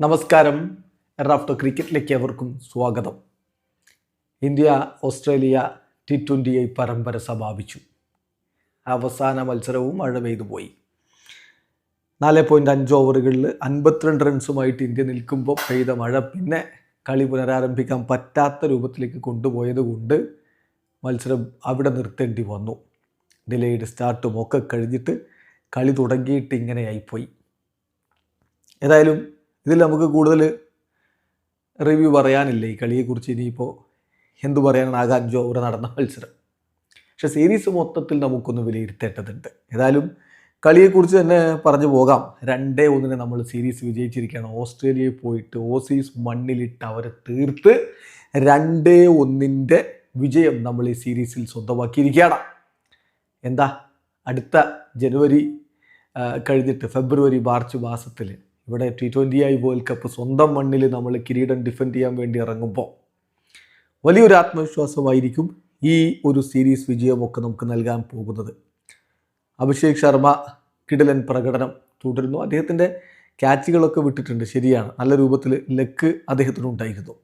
നമസ്കാരം. റാഫ്റ്റർ ക്രിക്കറ്റിലേക്ക് എവർക്കും സ്വാഗതം. India Australia T twenty I പരമ്പര സമാപിച്ചു. അവസാന മത്സരവും മഴ പെയ്തു പോയി. നാല് പോയിന്റ് അഞ്ച് ഓവറുകളിൽ അൻപത്തിരണ്ട് റൺസുമായിട്ട് ഇന്ത്യ നിൽക്കുമ്പോൾ പെയ്ത മഴ പിന്നെ കളി പുനരാരംഭിക്കാൻ പറ്റാത്ത രൂപത്തിലേക്ക് കൊണ്ടുപോയത് കൊണ്ട് മത്സരം അവിടെ നിർത്തേണ്ടി വന്നു. ഡിലേഡ് സ്റ്റാർട്ടും ഒക്കെ കഴിഞ്ഞിട്ട് കളി തുടങ്ങിയിട്ട് ഇങ്ങനെയായിപ്പോയി. ഏതായാലും ഇതിൽ നമുക്ക് കൂടുതൽ റിവ്യൂ പറയാനില്ല? ഈ കളിയെക്കുറിച്ച് ഇനിയിപ്പോൾ എന്തു പറയാനാണ് ആകെ അഞ്ചോ അവിടെ നടന്ന മത്സരം? പക്ഷേ സീരീസ് മൊത്തത്തിൽ നമുക്കൊന്ന് വിലയിരുത്തേണ്ടതുണ്ട്. ഏതായാലും കളിയെക്കുറിച്ച് തന്നെ പറഞ്ഞു പോകാം. രണ്ടേ ഒന്നിന് നമ്മൾ സീരീസ് വിജയിച്ചിരിക്കുകയാണ്. ഓസ്ട്രേലിയയിൽ പോയിട്ട് ഓസീസ് മണ്ണിലിട്ട് അവരെ തീർത്ത് രണ്ടേ ഒന്നിന്റെ വിജയം നമ്മൾ ഈ സീരീസിൽ സ്വന്തമാക്കിയിരിക്കുകയാണ്. എന്താ? അടുത്ത ജനുവരി കഴിഞ്ഞിട്ട് ഫെബ്രുവരി മാർച്ച് മാസത്തിൽ ഇവിടെ T twenty I world cup സ്വന്തം മണ്ണിൽ നമ്മൾ കിരീടം ഡിഫെൻഡ് ചെയ്യാൻ വേണ്ടി ഇറങ്ങുമ്പോൾ വലിയൊരു ആത്മവിശ്വാസമായിരിക്കും ഈ ഒരു സീരീസ് വിജയമൊക്കെ നമുക്ക് നൽകാൻ പോകുന്നത്. അഭിഷേക് ശർമ്മ കിടലൻ പ്രകടനം തുടരുന്നു. അദ്ദേഹത്തിന്റെ ക്യാച്ചുകളൊക്കെ വിട്ടിട്ടുണ്ട്. ശരിയാണ്. നല്ല രൂപത്തിൽ ലക്ക് അദ്ദേഹത്തിനുണ്ടായിരുന്നു ഉണ്ടായിരുന്നു.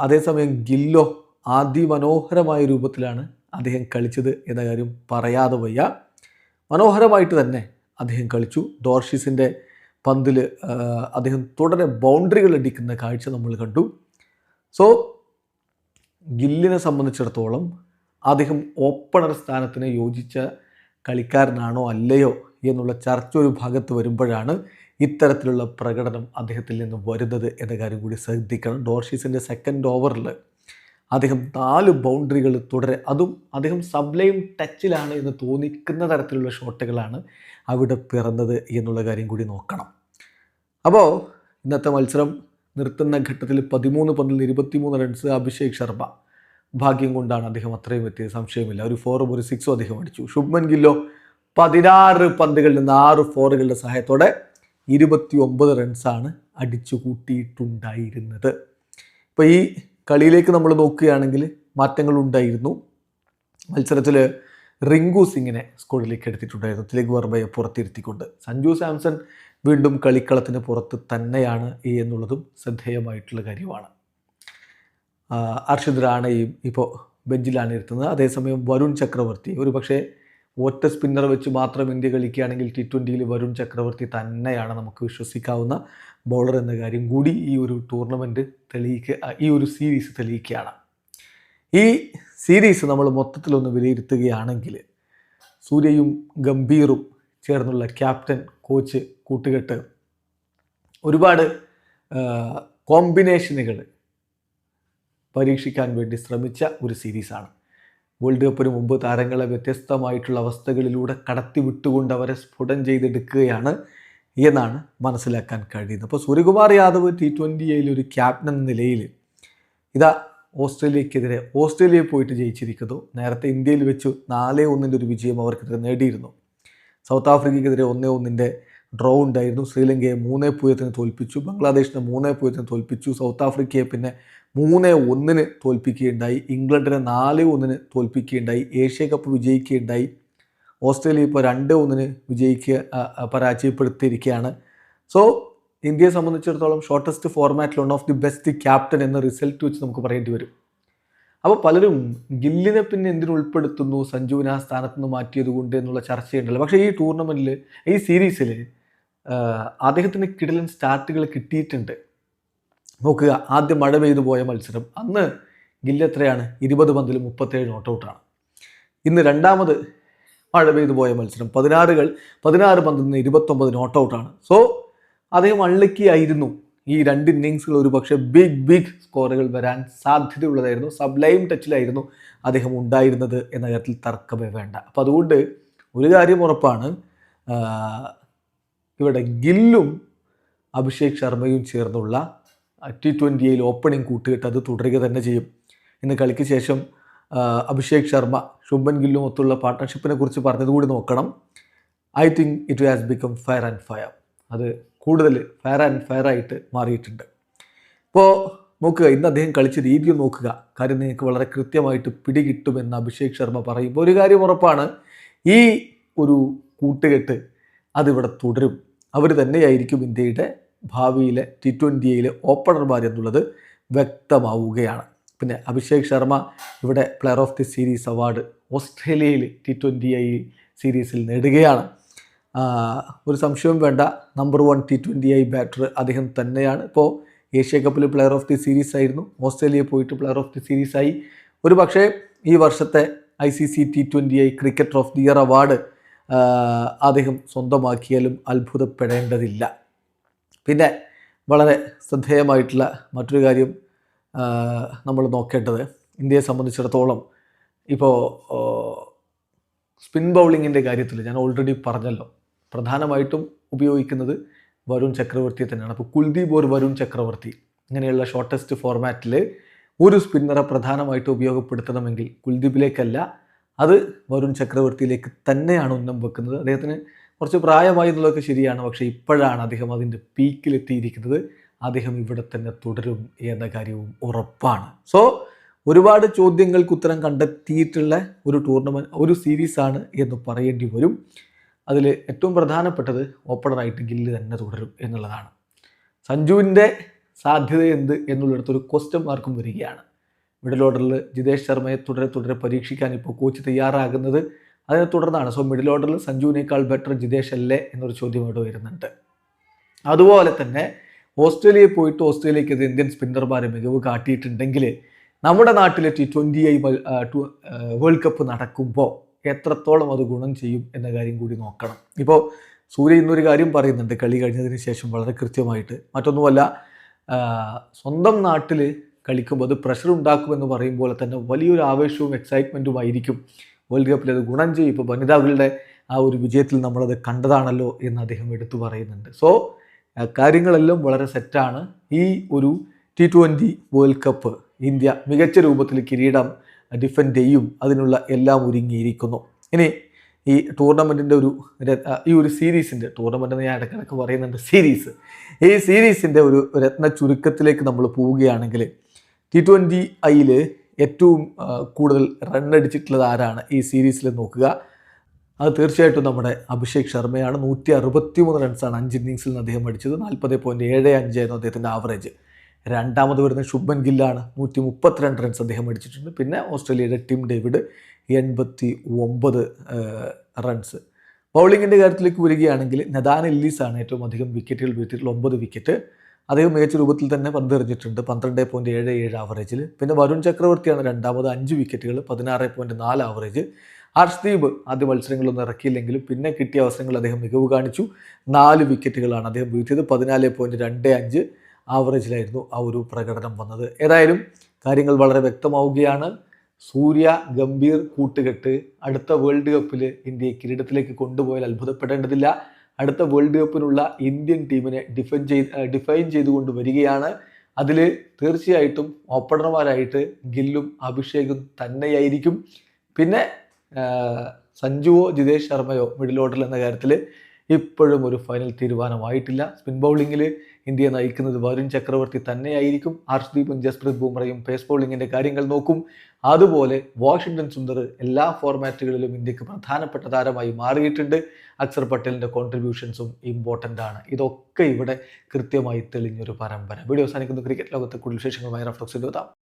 അതേസമയം ഗില്ലോ അതിമനോഹരമായ രൂപത്തിലാണ് അദ്ദേഹം കളിച്ചത് എന്ന കാര്യം പറയാതെ വയ്യ. മനോഹരമായിട്ട് തന്നെ അദ്ദേഹം കളിച്ചു. ഡോർഷിസിന്റെ പന്തിൽ അദ്ദേഹം തുടരെ ബൗണ്ടറികൾ അടിക്കുന്ന കാഴ്ച നമ്മൾ കണ്ടു. സോ ഗില്ലിനെ സംബന്ധിച്ചിടത്തോളം അദ്ദേഹം ഓപ്പണർ സ്ഥാനത്തിന് യോജിച്ച കളിക്കാരനാണോ അല്ലയോ എന്നുള്ള ചർച്ച ഒരു ഭാഗത്ത് വരുമ്പോഴാണ് ഇത്തരത്തിലുള്ള പ്രകടനം അദ്ദേഹത്തിൽ നിന്ന് വരുന്നത് എന്ന കാര്യം കൂടി ശ്രദ്ധിക്കണം. ഡോർഷീസിന്റെ സെക്കൻഡ് ഓവറിൽ അദ്ദേഹം നാല് ബൗണ്ടറികൾ തുടരെ. അതും അദ്ദേഹം സബ്ലൈം ടച്ചിലാണ് എന്ന് തോന്നിക്കുന്ന തരത്തിലുള്ള ഷോട്ടുകളാണ് അവിടെ പിറന്നത് എന്നുള്ള കാര്യം കൂടി നോക്കണം. അപ്പോൾ ഇന്നത്തെ മത്സരം നിർത്തുന്ന ഘട്ടത്തിൽ പതിമൂന്ന് പന്തിൽ ഇരുപത്തിമൂന്ന് റൺസ് അഭിഷേക് ശർമ്മ. ഭാഗ്യം കൊണ്ടാണ് അദ്ദേഹം അത്രയും എത്തിയത് സംശയമില്ല. ഒരു ഫോറും ഒരു സിക്സും അദ്ദേഹം അടിച്ചു. ശുഭ്മൻ ഗില്ലോ പതിനാറ് പന്തുകളിൽ നിന്ന് ആറ് ഫോറുകളുടെ സഹായത്തോടെ ഇരുപത്തി ഒമ്പത് റൺസാണ് അടിച്ചു കൂട്ടിയിട്ടുണ്ടായിരുന്നത് ഇപ്പോൾ ഈ കളിയിലേക്ക് നമ്മൾ നോക്കുകയാണെങ്കിൽ മാറ്റങ്ങൾ ഉണ്ടായിരുന്നു. മത്സരത്തിൽ റിങ്കു സിംഗിനെ സ്കോഡിലേക്ക് എടുത്തിട്ടുണ്ടായിരുന്നു. തിലക് വർമ്മയെ പുറത്തിരുത്തിക്കൊണ്ട്. സഞ്ജു സാംസൺ വീണ്ടും കളിക്കളത്തിന് പുറത്ത് തന്നെയാണ് എന്നുള്ളതും ശ്രദ്ധേയമായിട്ടുള്ള കാര്യമാണ്. അർഷിദ് റാണയും ഇപ്പോൾ ബെഞ്ചിലാണ് ഇരുത്തുന്നത്. അതേസമയം വരുൺ ചക്രവർത്തി ഒരു പക്ഷേ ഒറ്റ സ്പിന്നർ വെച്ച് മാത്രം ഇന്ത്യ കളിക്കുകയാണെങ്കിൽ ടി ട്വന്റിയിൽ വരുൺ ചക്രവർത്തി തന്നെയാണ് നമുക്ക് വിശ്വസിക്കാവുന്ന ബൗളർ എന്ന കാര്യം കൂടി ഈ ഒരു ടൂർണമെന്റ് തെളിയിക്കുക ഈ ഒരു സീരീസ് തെളിയിക്കുകയാണ്. ഈ സീരീസ് നമ്മൾ മൊത്തത്തിലൊന്ന് വിലയിരുത്തുകയാണെങ്കിൽ സൂര്യയും ഗംഭീറും ചേർന്നുള്ള ക്യാപ്റ്റൻ കോച്ച് കൂട്ടുകെട്ട് ഒരുപാട് കോമ്പിനേഷനുകൾ പരീക്ഷിക്കാൻ വേണ്ടി ശ്രമിച്ച ഒരു സീരീസാണ് വേൾഡ് കപ്പിന് മുമ്പ് താരങ്ങളെ വ്യത്യസ്തമായിട്ടുള്ള അവസ്ഥകളിലൂടെ കടത്തി വിട്ടുകൊണ്ട് അവരെ സ്ഫുടം ചെയ്തെടുക്കുകയാണ് എന്നാണ് മനസ്സിലാക്കാൻ കഴിയുന്നത്. അപ്പോൾ സൂര്യകുമാർ യാദവ് ടി ട്വന്റി ഒരു ക്യാപ്റ്റൻ എന്ന നിലയിൽ ഇതാ ഓസ്ട്രേലിയക്കെതിരെ ഓസ്ട്രേലിയയിൽ പോയിട്ട് ജയിച്ചിരിക്കുന്നു. നേരത്തെ ഇന്ത്യയിൽ വെച്ച് നാല് ഒന്നിന്റെ ഒരു വിജയം അവർക്കെതിരെ നേടിയിരുന്നു. സൗത്ത് ആഫ്രിക്കയ്ക്കെതിരെ ഒന്നേ ഒന്നിന്റെ ഡ്രോ ഉണ്ടായിരുന്നു. ശ്രീലങ്കയെ മൂന്നേ പൂജ്യത്തിന് തോൽപ്പിച്ചു. ബംഗ്ലാദേശിനെ മൂന്നേ പൂജ്യത്തിന് തോൽപ്പിച്ചു. സൗത്ത് ആഫ്രിക്കയെ പിന്നെ മൂന്ന് ഒന്നിന് തോൽപ്പിക്കുകയുണ്ടായി. ഇംഗ്ലണ്ടിനെ നാല് ഒന്നിന് തോൽപ്പിക്കുകയുണ്ടായി. ഏഷ്യ കപ്പ് വിജയിക്കുകയുണ്ടായി. ഓസ്ട്രേലിയ ഇപ്പോൾ രണ്ട് ഒന്നിന് വിജയിക്കുക പരാജയപ്പെടുത്തിയിരിക്കുകയാണ്. സോ ഇന്ത്യയെ സംബന്ധിച്ചിടത്തോളം ഷോർട്ടസ്റ്റ് ഫോർമാറ്റിൽ one of the best captain എന്ന റിസൾട്ട് വെച്ച് നമുക്ക് പറയേണ്ടി വരും. അപ്പോൾ പലരും ഗില്ലിനെ പിന്നെ എന്തിനു ഉൾപ്പെടുത്തുന്നു സഞ്ജുവിനെ ആ സ്ഥാനത്ത് നിന്ന് മാറ്റിയത് കൊണ്ട് എന്നുള്ള ചർച്ചയുണ്ടല്ലോ. പക്ഷേ ഈ ടൂർണമെന്റിൽ ഈ സീരീസിൽ അദ്ദേഹത്തിന് കിടലൻ സ്റ്റാർട്ടുകൾ കിട്ടിയിട്ടുണ്ട്. നോക്കുക ആദ്യം മഴ പെയ്തു പോയ മത്സരം അന്ന് ഗില്ല് എത്രയാണ്? ഇരുപത് പന്തിൽ മുപ്പത്തേഴ് നോട്ട് ഔട്ടാണ്. ഇന്ന് രണ്ടാമത് മഴ പെയ്തു പോയ മത്സരം പതിനാറുകൾ പതിനാറ് പന്തിൽ നിന്ന് ഇരുപത്തൊമ്പത് നോട്ട് ഔട്ടാണ്. സോ അദ്ദേഹം അൺലക്കി ആയിരുന്നു ഈ രണ്ട് ഇന്നിങ്സുകൾ ഒരു പക്ഷേ ബിഗ് ബിഗ് സ്കോറുകൾ വരാൻ സാധ്യതയുള്ളതായിരുന്നു. സബ്ലൈം ടച്ചിലായിരുന്നു അദ്ദേഹം ഉണ്ടായിരുന്നത് എന്ന കാര്യത്തിൽ തർക്കമേ വേണ്ട. അപ്പോൾ അതുകൊണ്ട് ഒരു കാര്യം ഉറപ്പാണ് ഇവിടെ ഗില്ലും അഭിഷേക് ശർമ്മയും ചേർന്നുള്ള ടി ട്വന്റിയിൽ ഓപ്പണിംഗ് കൂട്ടുകെട്ട് അത് തുടരുക തന്നെ ചെയ്യും. ഇന്ന് കളിക്ക് ശേഷം അഭിഷേക് ശർമ്മ ശുഭൻ ഗില്ലും ഒത്തുള്ള പാർട്ട്ണർഷിപ്പിനെ കുറിച്ച് പറഞ്ഞത് കൂടി നോക്കണം. I think it has become fire and fire അത് കൂടുതൽ ഫയർ ആൻഡ് ഫയർ ആയിട്ട് മാറിയിട്ടുണ്ട്. ഇപ്പോൾ നോക്കുക ഇന്ന് അദ്ദേഹം കളിച്ച രീതി നോക്കുക. കാര്യം നിങ്ങൾക്ക് വളരെ കൃത്യമായിട്ട് പിടികിട്ടുമെന്ന് അഭിഷേക് ശർമ്മ പറയുമ്പോൾ ഒരു കാര്യം ഉറപ്പാണ്. ഈ ഒരു കൂട്ടുകെട്ട് അതിവിടെ തുടരും. അവർ തന്നെയായിരിക്കും ഇന്ത്യയുടെ ഭാവിയിലെ ടി ട്വന്റിയിലെ ഓപ്പണർമാർ എന്നുള്ളത് വ്യക്തമാവുകയാണ്. പിന്നെ അഭിഷേക് ശർമ്മ ഇവിടെ player of the series award ഓസ്ട്രേലിയയിൽ ടി ട്വന്റി ഐ സീരീസിൽ നേടുകയാണ്. ഒരു സംശയവും വേണ്ട. Number one T twenty I batter അദ്ദേഹം തന്നെയാണ്. ഇപ്പോൾ ഏഷ്യ കപ്പിൽ പ്ലെയർ ഓഫ് ദി സീരീസ് ആയിരുന്നു. ഓസ്ട്രേലിയ പോയിട്ട് പ്ലെയർ ഓഫ് ദി സീരീസ് ആയി. ഒരു പക്ഷേ ഈ വർഷത്തെ I C C T twenty I cricketer of the year award അദ്ദേഹം സ്വന്തമാക്കിയാലും അത്ഭുതപ്പെടേണ്ടതില്ല. പിന്നെ വളരെ ശ്രദ്ധേയമായിട്ടുള്ള മറ്റൊരു കാര്യം നമ്മൾ നോക്കേണ്ടത് ഇന്ത്യയെ സംബന്ധിച്ചിടത്തോളം ഇപ്പോൾ സ്പിൻ ബൗളിങ്ങിന്റെ കാര്യത്തിൽ ഞാൻ ഓൾറെഡി പറഞ്ഞല്ലോ. പ്രധാനമായിട്ടും ഉപയോഗിക്കുന്നത് വരുൺ ചക്രവർത്തിയെ തന്നെയാണ്. അപ്പോൾ കുൽദീപ് ഓർ വരുൺ ചക്രവർത്തി. ഇങ്ങനെയുള്ള ഷോർട്ടസ്റ്റ് ഫോർമാറ്റിൽ ഒരു സ്പിന്നറെ പ്രധാനമായിട്ട് ഉപയോഗപ്പെടുത്തണമെങ്കിൽ കുൽദീപിലേക്കല്ല അത് വരുൺ ചക്രവർത്തിയിലേക്ക് തന്നെയാണ് ഉന്നം വെക്കുന്നത്. അദ്ദേഹത്തിന് കുറച്ച് പ്രായമായി എന്നുള്ളതൊക്കെ ശരിയാണ്. പക്ഷേ ഇപ്പോഴാണ് അദ്ദേഹം അതിന്റെ പീക്കിലെത്തിയിരിക്കുന്നത്. അദ്ദേഹം ഇവിടെ തന്നെ തുടരും എന്ന കാര്യവും ഉറപ്പാണ്. സോ ഒരുപാട് ചോദ്യങ്ങൾക്ക് ഉത്തരം കണ്ടെത്തിയിട്ടുള്ള ഒരു ടൂർണമെന്റ് ഒരു സീരീസാണ് എന്ന് പറയേണ്ടി വരും. അതിൽ ഏറ്റവും പ്രധാനപ്പെട്ടത് ഓപ്പണറായിട്ട് ഗില്ല് തന്നെ തുടരും എന്നുള്ളതാണ്. സഞ്ജുവിന്റെ സാധ്യത എന്ത് എന്നുള്ളിടത്ത് ഒരു ക്വസ്റ്റ്യൻ മാർക്കും വരികയാണ്. മിഡിൽ ഓർഡറിൽ ജിതേഷ് ശർമ്മയെ തുടരെ തുടരെ പരീക്ഷിക്കാൻ ഇപ്പോൾ കോച്ച് തയ്യാറാകുന്നത് അതിനെ തുടർന്നാണ്. സോ മിഡിൽ ഓർഡറിൽ സഞ്ജുവിനേക്കാൾ ബെറ്റർ ജിതേഷ് അല്ലേ എന്നൊരു ചോദ്യം ഇവിടെ വരുന്നുണ്ട്. അതുപോലെ തന്നെ ഓസ്ട്രേലിയയിൽ പോയിട്ട് ഓസ്ട്രേലിയക്കെതിരെ ഇന്ത്യൻ സ്പിന്നർമാരെ മികവ് കാട്ടിയിട്ടുണ്ടെങ്കിൽ നമ്മുടെ നാട്ടിലെ T twenty I world cup നടക്കുമ്പോൾ എത്രത്തോളം അത് ഗുണം ചെയ്യും എന്ന കാര്യം കൂടി നോക്കണം. ഇപ്പോൾ സൂര്യ ഇന്നൊരു കാര്യം പറയുന്നുണ്ട്. കളി കഴിഞ്ഞതിന് ശേഷം വളരെ കൃത്യമായിട്ട്. മറ്റൊന്നുമല്ല സ്വന്തം നാട്ടിൽ കളിക്കുമ്പോൾ അത് പ്രഷർ ഉണ്ടാക്കുമെന്ന് പറയുമ്പോൾ തന്നെ വലിയൊരു ആവേശവും എക്സൈറ്റ്മെന്റും ആയിരിക്കും. വേൾഡ് കപ്പിൽ അത് ഗുണം ചെയ്യും. ഇപ്പോൾ വനിതാക്കളുടെ ആ ഒരു വിജയത്തിൽ നമ്മളത് കണ്ടതാണല്ലോ എന്ന് അദ്ദേഹം എടുത്തു പറയുന്നുണ്ട്. സോ കാര്യങ്ങളെല്ലാം വളരെ സെറ്റാണ് ഈ ഒരു T twenty world cup India മികച്ച രൂപത്തിൽ കിരീടം ഡിഫെൻഡ് ചെയ്യും. അതിനുള്ള എല്ലാം ഒരുങ്ങിയിരിക്കുന്നു. ഇനി ഈ ടൂർണമെന്റിന്റെ ഒരു ഈ ഒരു സീരീസിന്റെ ടൂർണമെന്റ് എന്ന് ഞാൻ ഇടയ്ക്കിടയ്ക്ക് പറയുന്നുണ്ട്. സീരീസ് ഈ സീരീസിന്റെ ഒരു രത്ന ചുരുക്കത്തിലേക്ക് നമ്മൾ പോവുകയാണെങ്കിൽ ടി ട്വന്റി ഐയിൽ ഏറ്റവും കൂടുതൽ റൺ അടിച്ചിട്ടുള്ളത് ആരാണ്? ഈ സീരീസിൽ നോക്കുക. അത് തീർച്ചയായിട്ടും നമ്മുടെ അഭിഷേക് ശർമ്മയാണ്. നൂറ്റി അറുപത്തി മൂന്ന് റൺസാണ് അഞ്ച് ഇന്നിങ്സിൽ നിന്ന് അദ്ദേഹം അടിച്ചത്. നാൽപ്പത് പോയിന്റ് ഏഴ് അഞ്ചായിരുന്നു അദ്ദേഹത്തിന്റെ ആവറേജ് രണ്ടാമത് വരുന്ന ശുഭൻ ഗില്ലാണ്. നൂറ്റി മുപ്പത്തിരണ്ട് റൺസ് അദ്ദേഹം അടിച്ചിട്ടുണ്ട്. പിന്നെ ഓസ്ട്രേലിയയുടെ ടിം ഡേവിഡ് എൺപത്തി ഒമ്പത് റൺസ് ബൗളിങ്ങിന്റെ കാര്യത്തിലേക്ക് വരികയാണെങ്കിൽ നദാൻ എല്ലീസാണ് ഏറ്റവും അധികം വിക്കറ്റുകൾ വീഴ്ത്തിയിട്ടുള്ള ഒമ്പത് വിക്കറ്റ് അദ്ദേഹം മികച്ച രൂപത്തിൽ തന്നെ പന്തെറിഞ്ഞിട്ടുണ്ട്. പന്ത്രണ്ട് പോയിന്റ് ഏഴ് ഏഴ് ആവറേജിൽ പിന്നെ വരുൺ ചക്രവർത്തിയാണ് രണ്ടാമത് അഞ്ച് വിക്കറ്റുകൾ പതിനാറ് പോയിന്റ് നാല് ആവറേജ് ഹർഷ്ദീപ് ആദ്യ മത്സരങ്ങളൊന്നും ഇറക്കിയില്ലെങ്കിലും പിന്നെ കിട്ടിയ അവസരങ്ങൾ അദ്ദേഹം മികവ് കാണിച്ചു. നാല് വിക്കറ്റുകളാണ് അദ്ദേഹം വീഴ്ത്തിയത്. പതിനാല് പോയിന്റ് രണ്ട് അഞ്ച് ആവറേജിലായിരുന്നു ആ ഒരു പ്രകടനം വന്നത്. ഏതായാലും കാര്യങ്ങൾ വളരെ വ്യക്തമാവുകയാണ്. സൂര്യ ഗംഭീർ കൂട്ടുകെട്ട് അടുത്ത വേൾഡ് കപ്പിൽ ഇന്ത്യയെ കിരീടത്തിലേക്ക് കൊണ്ടുപോയാൽ അത്ഭുതപ്പെടേണ്ടതില്ല. അടുത്ത വേൾഡ് കപ്പിനുള്ള ഇന്ത്യൻ ടീമിനെ ഡിഫൈൻ ചെയ്ത് ഡിഫൈൻ ചെയ്തുകൊണ്ട് വരികയാണ്. അതിൽ തീർച്ചയായിട്ടും ഓപ്പണർമാരായിട്ട് ഗില്ലും അഭിഷേകും തന്നെയായിരിക്കും. പിന്നെ സഞ്ജുവോ ജിതേഷ് ശർമ്മയോ മിഡിൽ ഓർഡറിൽ എന്ന കാര്യത്തിൽ ഇപ്പോഴും ഒരു ഫൈനൽ തീരുമാനമായിട്ടില്ല. സ്പിൻ ബൗളിങ്ങിൽ ഇന്ത്യയെ നയിക്കുന്നത് വരുൺ ചക്രവർത്തി തന്നെയായിരിക്കും. ഹർഷ്ദീപും ജസ്പ്രീത് ബുംറയും പേസ് ബൗളിങ്ങിന്റെ കാര്യങ്ങൾ നോക്കും. അതുപോലെ വാഷിംഗ്ടൺ സുന്ദർ എല്ലാ ഫോർമാറ്റുകളിലും ഇന്ത്യയ്ക്ക് പ്രധാനപ്പെട്ട താരമായി മാറിയിട്ടുണ്ട്. അക്സർ പട്ടേലിന്റെ കോൺട്രിബ്യൂഷൻസും ഇമ്പോർട്ടന്റ് ആണ്. ഇതൊക്കെ ഇവിടെ കൃത്യമായി തെളിഞ്ഞൊരു പരമ്പര. വീഡിയോ അവസാനിക്കുന്നു. ക്രിക്കറ്റ് ലോകത്തെ കൂടുതൽ വിശേഷങ്ങളുമായി റഫ്ലക്സ് എഴുതാം